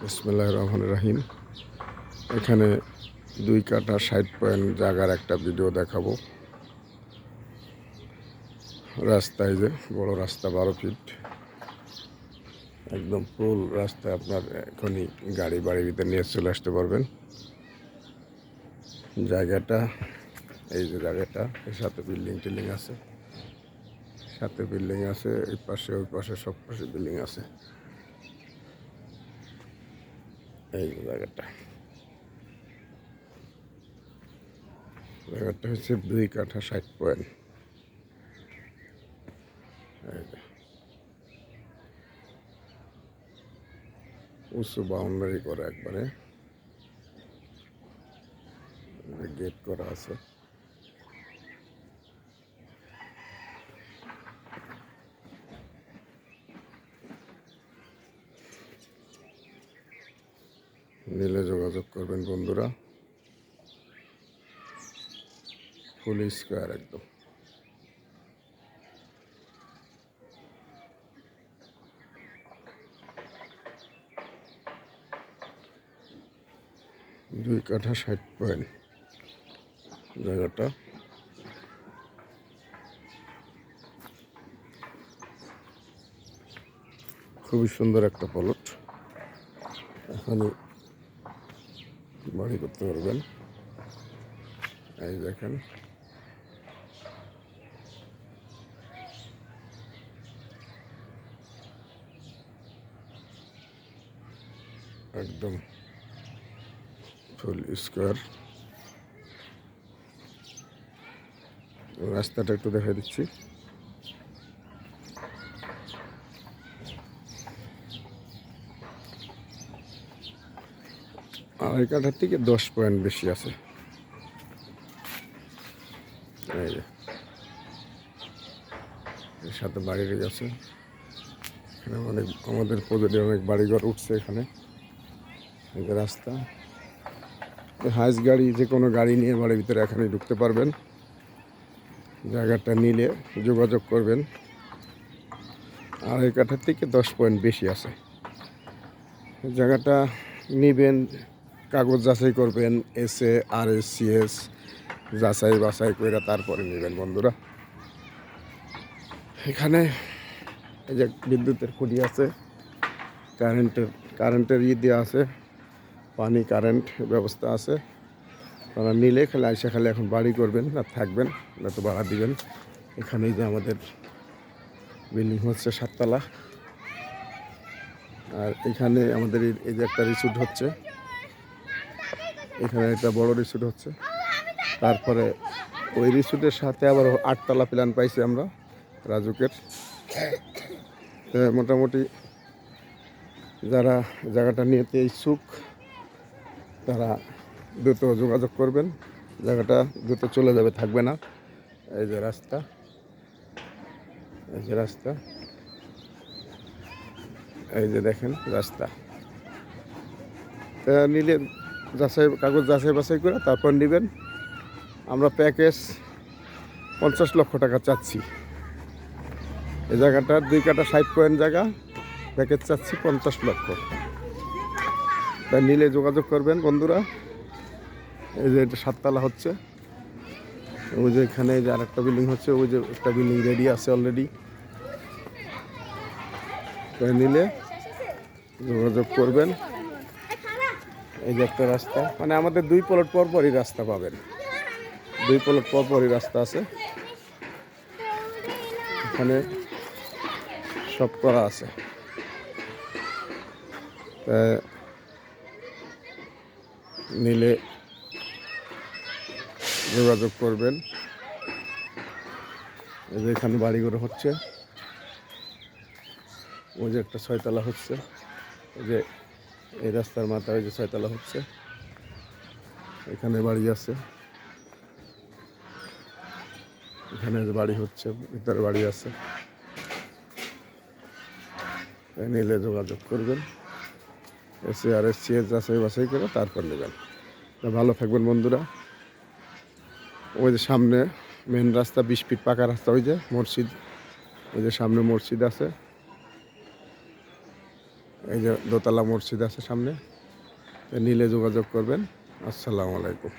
বিসমুল্লাহ রহমান রাহিম। এখানে দুই কাটা ষাট পয়েন্ট জায়গার একটা ভিডিও দেখাবো। রাস্তায় যে, বড় রাস্তা বারো ফিট একদম ফুল রাস্তায় আপনার এখনই গাড়ি বাড়ির ভিতরে নিয়ে চলে আসতে পারবেন। জায়গাটা, এই যে জায়গাটা, এর সাথে বিল্ডিং টিল্ডিং আছে। সাথে বিল্ডিং আছে, এই পাশে, ওই পাশে সব পাশে বিল্ডিং আছে। এই জায়গাটা। জায়গাটা হচ্ছে দুই কাঠা ষাট পয়েন্ট। উঁচু বাউন্ডারি করা একবারে। গেট করা আছে। নিলে যোগাযোগ করবেন বন্ধুরা। ফুল স্কোয়ার একদম। দুই কাঠা ষাট পয়েন্ট জায়গাটা। খুবই সুন্দর একটা পলট এখনই বাড়ি করতে পারবেন। এই দেখেন। একদম ফুল স্কোয়ার রাস্তাটা একটু দেখা দিচ্ছি। আড়াই কাঠার থেকে দশ পয়েন্ট বেশি আছে। এই যে। এর সাথে বাড়ির গেছে এখানে অনেক, আমাদের প্রজেক্টে অনেক বাড়িঘর উঠছে এখানে। রাস্তা। হাইস গাড়ি, যে কোনো গাড়ি নিয়ে বাড়ির ভিতরে এখানে ঢুকতে পারবেন। জায়গাটা নিলে যোগাযোগ করবেন। আড়াই কাঠার থেকে দশ পয়েন্ট বেশি আছে। জায়গাটা নিবেন কাগজ যাচাই করবেন S A R S C S যাচাই বাছাই করে তারপরে নেবেন বন্ধুরা। এখানে এই যে বিদ্যুতের খুঁটি আছে, কারেন্টের কারেন্টের ই দেওয়া আছে, পানি কারেন্ট ব্যবস্থা আছে। তারা নিলে খালি আইসা খালি এখন বাড়ি করবেন, না থাকবেন, না তো ভাড়া দিবেন। এখানেই যে আমাদের বিল্ডিং হচ্ছে সাততলা। আর এখানে আমাদের এই- যে একটা রিসুট হচ্ছে এখানে একটা বড় রিসোর্ট হচ্ছে। তারপরে ওই রিসোর্টের সাথে আবার আটতলা প্ল্যান পাইছি আমরা, রাজুকের। মোটামুটি যারা জায়গাটা নিতে ইচ্ছুক, তারা দ্রুত যোগাযোগ করবেন। জায়গাটা দ্রুত চলে যাবে, থাকবে না। এই যে রাস্তা, এই যে রাস্তা, এই যে দেখেন রাস্তা। তা নিলে যাচাই, কাগজ যাচাই বাছাই করে তারপর নেবেন। আমরা প্যাকেজ পঞ্চাশ লক্ষ টাকা চাচ্ছি। এই জায়গাটার দুই কাটা ষাট পয়েন্ট জায়গা, প্যাকেজ চাচ্ছি পঞ্চাশ লক্ষ। তাই নিলে যোগাযোগ করবেন বন্ধুরা। এই যে এটা সাততলা হচ্ছে। ওই যে এখানে যে আরেকটা বিল্ডিং হচ্ছে, ওই যে একটা বিল্ডিং রেডি আছে অলরেডি তাই নিলে যোগাযোগ করবেন। এই যে একটা রাস্তা মানে আমাদের দুই প্লট পর পরই রাস্তা পাবেন। দুই প্লট পর পরই রাস্তা আছে। এখানে সব করা আছে। নিলে যোগাযোগ করবেন। এই যে এখানে বাড়িঘর হচ্ছে। ওই যে একটা ছয়তলা হচ্ছে। ওই যে এই রাস্তার মাথায় ওই যে ছয়তলা হচ্ছে। এখানে বাড়ি আছে। এখানে বাড়ি হচ্ছে, ভিতরে বাড়ি আছে। নিলে যোগাযোগ করবেন। এসে আর এসছি যাচাই বাছাই করে তারপর নেবেন। ভালো থাকবেন বন্ধুরা। ওই যে সামনে মেন রাস্তা, বিশ ফিট পাকা রাস্তা, ওই যে মসজিদ। ওই যে সামনে মসজিদ আছে। এই যে দোতলা মসজিদ আছে সামনে নিলে যোগাযোগ করবেন। আসসালামু আলাইকুম।